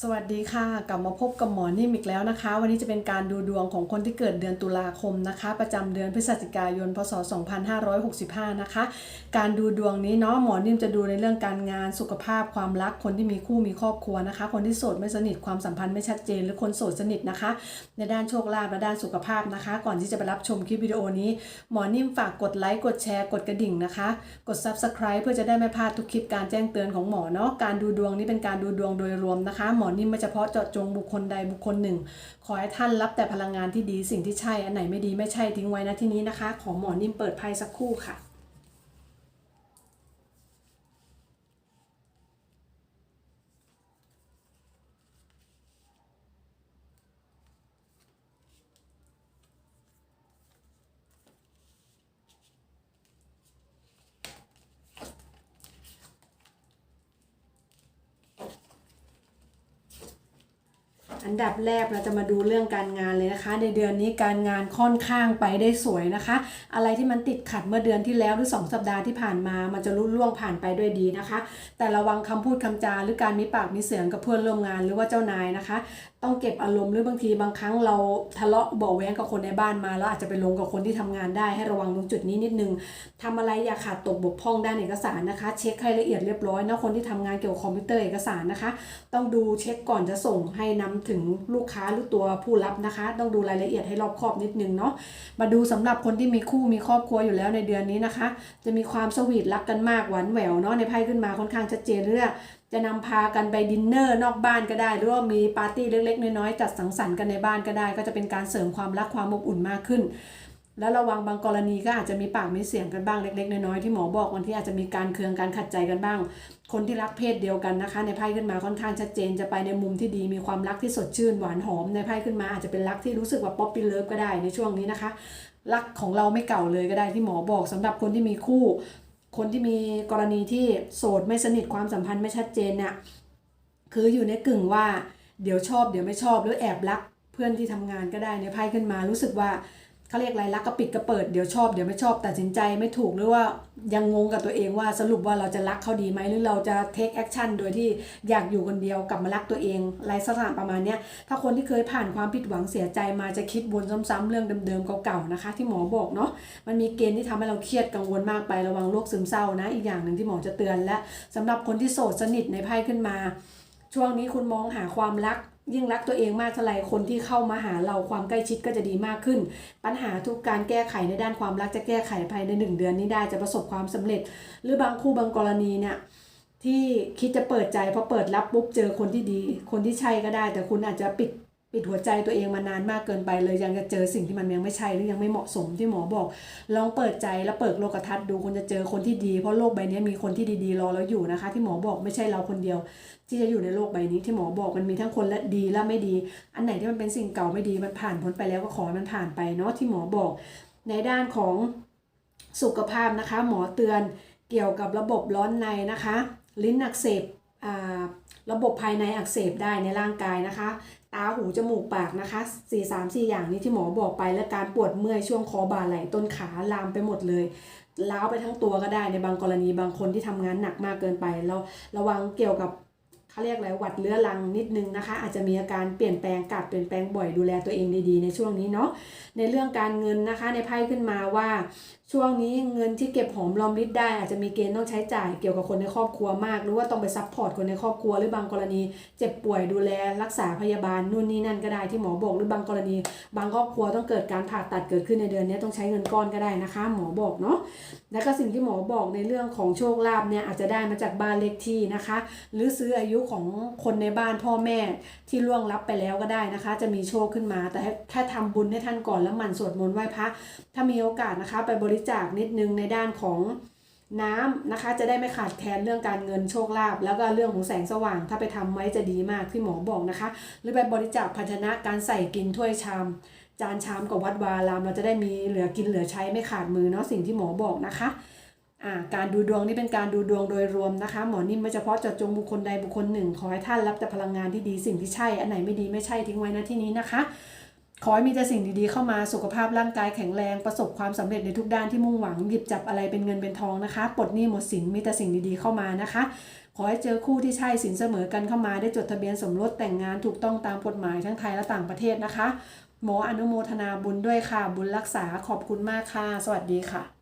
สวัสดีค่ะ กลับมาพบกับหมอนิ่มอีกแล้วนะคะ วันนี้จะเป็นการดูดวงของคนที่เกิดเดือนตุลาคมนะคะ ประจำเดือนพฤศจิกายน พศ 2565 นะคะ การดูดวงนี้เนาะหมอนิ่มจะดูในเรื่องการงานสุขภาพความรักคนที่มีคู่มีครอบครัวนะคะ คนที่โสดไม่สนิทความสัมพันธ์ไม่ชัดเจนหรือคนโสดสนิทนะคะ ในด้านโชคลาภและด้านสุขภาพนะคะ ก่อนที่จะไปรับชมคลิปวิดีโอนี้หมอนิ่มฝากกดไลค์กดแชร์กดกระดิ่งนะคะ กด Subscribe เพื่อจะได้ไม่พลาดทุกคลิปการแจ้งเตือนของหมอเนาะการดูดวงนี้เป็นการดูดวงโดยรวมนะคะมอนิ่มไม่เฉพาะเจาะจงบุคคลใดบุคคลหนึ่ง ขอให้ท่านรับแต่พลังงานที่ดีสิ่งที่ใช่อันไหนไม่ดีไม่ใช่ทิ้งไว้นะที่นี้นะคะ ขอหมอนิ่มเปิดไพ่สักครู่ค่ะ อันดับแรกเราจะมาดูเรื่องการงานเลยนะคะ ในเดือนนี้การงานค่อนข้างไปได้สวยนะคะ อะไรที่มันติดขัดเมื่อเดือนที่แล้วหรือ 2 สัปดาห์ที่ผ่านมา มันจะรุ่นล่วงผ่านไปด้วยดีนะคะ แต่ระวังคำพูดคำจาหรือการมีปากมีเสียงกับเพื่อนร่วมงานหรือว่าเจ้านายนะคะ ต้องเก็บอารมณ์หรือบางทีบางครั้งเราทะเลาะเบาแว้งกับคนในบ้านมา แล้วอาจจะไปลงกับคนที่ทำงานได้ให้ระวังตรงจุดนี้นิดนึงทำอะไรอย่าขาดตกบกพร่องด้านเอกสารนะคะ เช็คให้ละเอียดเรียบร้อยนะคนที่ทำงานเกี่ยวกับคอมพิวเตอร์เอกสารนะคะ ต้องดูเช็คก่อนจะส่งให้นำถึงึงลูกค้าหรือตัวผู้รับนะคะ ต้องดูรายละเอียดให้รอบคอบนิดนึงเนาะมาดูสำหรับคนที่มีคู่มีครอบครัวอยู่แล้วในเดือนนี้นะคะ จะมีความสวีทรักกันมากหวานแหววเนาะในไพ่ขึ้นมาค่อนข้างชัดเจนเรื่องจะนำพากันไปดินเนอร์นอกบ้านก็ได้ หรือว่ามีปาร์ตี้เล็กๆ น้อยๆจัดสังสรรค์กันในบ้านก็ได้ ก็จะเป็นการเสริมความรักความอบอุ่นมากขึ้น แล้วระวังบางกรณีก็อาจจะมีปากมีเสียงกันบ้างเล็ก ๆ น้อยๆที่หมอบอกวันที่อาจจะมีการเคืองการขัดใจกันบ้าง คนที่รักเพศเดียวกันนะคะ ในไพ่ขึ้นมาค่อนข้างชัดเจนจะไปในมุมที่ดีมีความรักที่สดชื่นหวานหอมในไพ่ขึ้นมาอาจจะเป็นรักที่รู้สึกว่าป๊อปปี้เลิฟก็ได้ในช่วงนี้นะคะ รักของเราไม่เก่าเลยก็ได้ที่หมอบอกสำหรับคนที่มีคู่ คนที่มีกรณีที่โสดไม่สนิทความสัมพันธ์ไม่ชัดเจนเนี่ยคืออยู่ในกึ่งว่าเดี๋ยวชอบเดี๋ยวไม่ชอบหรือแอบรักเพื่อนที่ทำงานก็ได้ในไพ่ขึ้นมารู้สึกว่า เขาเรียกอะไรรักก็ปิดก็เปิดเดี๋ยวชอบเดี๋ยวไม่ชอบตัดสินใจไม่ถูกหรือว่ายังงงกับตัวเองว่าสรุปว่าเราจะรักเขาดีไหมหรือเราจะเทคแอคชั่นโดยที่อยากอยู่คนเดียวกลับมารักตัวเองไรลักษณะประมาณเนี้ยถ้าคนที่เคยผ่านความผิดหวังเสียใจมาจะคิดวนซ้ำๆเรื่องเดิมๆเก่าๆนะคะ ที่หมอบอกเนาะมันมีเกณฑ์ที่ทำให้เราเครียดกังวลมากไประวังโรคซึมเศร้านะ อีกอย่างหนึ่งที่หมอจะเตือนและสำหรับคนที่โสดสนิทในไพ่ขึ้นมา ช่วงนี้คุณมองหาความรัก ยิ่งรักตัวเองมากเท่าไรคนที่เข้ามาหาเราความใกล้ชิดก็จะดีมากขึ้น ปัญหาทุกการแก้ไขในด้านความรักจะแก้ไขภายในหนึ่งเดือนนี้ได้จะประสบความสำเร็จ หรือบางคู่บางกรณีเนี่ยที่คิดจะเปิดใจพอเปิดรับปุ๊บเจอคนที่ดี คนที่ใช่ก็ได้ แต่คุณอาจจะปิด ปิดหัวใจตัวเองมานานมากเกินไปเลยยังจะเจอสิ่งที่มันยังไม่ใช่หรือยังไม่เหมาะสมที่หมอบอก ลองเปิดใจแล้วเปิดโลกทัศน์ดูคุณจะเจอคนที่ดี เพราะโลกใบนี้มีคนที่ดีๆรอเราอยู่นะคะ ที่หมอบอกไม่ใช่เราคนเดียว ที่จะอยู่ในโลกใบนี้ที่หมอบอกมันมีทั้งคนและดีและไม่ดี อันไหนที่มันเป็นสิ่งเก่าไม่ดีมันผ่านพ้นไปแล้วก็ขอให้มันผ่านไปเนาะที่หมอบอก ในด้านของสุขภาพนะคะ หมอเตือนเกี่ยวกับระบบร้อนในนะคะ ลิ้นอักเสบอ่าระบบภายในอักเสบได้ในร่างกายนะคะ ตาหูจมูกปากนะคะ4 3 4อย่างนี้ที่หมอบอกไปและการปวดเมื่อยช่วงคอบ่าไหล่ต้นขาลามไปหมดเลยล้าวไปทั้งตัวก็ได้ในบางกรณีบางคนที่ทำงานหนักมากเกินไปเราระวังเกี่ยวกับ เขาเรียกอะไรหวัดเรื้อรังนิดนึงนะคะ อาจจะมีอาการเปลี่ยนแปลงกาดเปลี่ยนแปลงบ่อยดูแลตัวเองดีๆ ในช่วงนี้เนาะในเรื่องการเงินนะคะในไพ่ขึ้นมาว่า ช่วงนี้เงินที่เก็บหอมรอมริบได้ อาจจะมีเกณฑ์ต้องใช้จ่ายเกี่ยวกับคนในครอบครัวมาก หรือว่าต้องไปซัพพอร์ตคนในครอบครัว หรือบางกรณีเจ็บป่วยดูแลรักษาพยาบาลนู่นนี่นั่นก็ได้ที่หมอบอกหรือบางกรณี บางครอบครัวต้องเกิดการผ่าตัดเกิดขึ้นในเดือนนี้ต้องใช้เงินก้อนก็ได้นะคะ หมอบอกเนาะแล้วก็สิ่งที่หมอบอกในเรื่องของโชคลาภเนี่ยอาจจะได้มาจากบ้านเลขที่นะคะ หรือซื้ออายุของคนในบ้านพ่อแม่ที่ล่วงลับไปแล้วก็ได้นะคะ จะมีโชคขึ้นมา แต่ให้แค่ทำบุญให้ท่านก่อนแล้วหมั่นสวดมนต์ไหว้พระถ้ามีโอกาสนะคะ ไปบริจาคนิดนึงในด้านของน้ำนะคะ จะได้ไม่ขาดแคลนเรื่องการเงินโชคลาภแล้วก็เรื่องของแสงสว่าง ถ้าไปทำไว้จะดีมากที่หมอบอกนะคะ หรือไปบริจาคภาชนะการใส่กินถ้วยชาม จานชามกับวัดวารามเราจะได้มีเหลือกินเหลือใช้ไม่ขาดมือเนาะสิ่งที่หมอบอกนะคะ การดูดวงนี่เป็นการดูดวงโดยรวมนะคะ หมอนิ่มไม่เฉพาะเจาะจงบุคคลใดบุคคลหนึ่ง ขอให้ท่านรับแต่พลังงานที่ดีสิ่งที่ใช่ อันไหนไม่ดีไม่ใช่ทิ้งไว้นะที่นี้นะคะ ขอให้มีแต่สิ่งดีๆเข้ามาสุขภาพร่างกายแข็งแรงประสบความสำเร็จในทุกด้านที่มุ่งหวังหยิบจับอะไรเป็นเงินเป็นทองนะคะปลดหนี้หมดสินมีแต่สิ่งดีๆเข้ามานะคะ ขอให้เจอคู่ที่ใช่สินเสมอกันเข้ามาได้จดทะเบียนสมรสแต่งงานถูกต้องตามกฎหมายทั้งไทยและต่างประเทศนะคะ หมออนุโมทนาบุญด้วยค่ะ บุญรักษาขอบคุณมากค่ะ สวัสดีค่ะ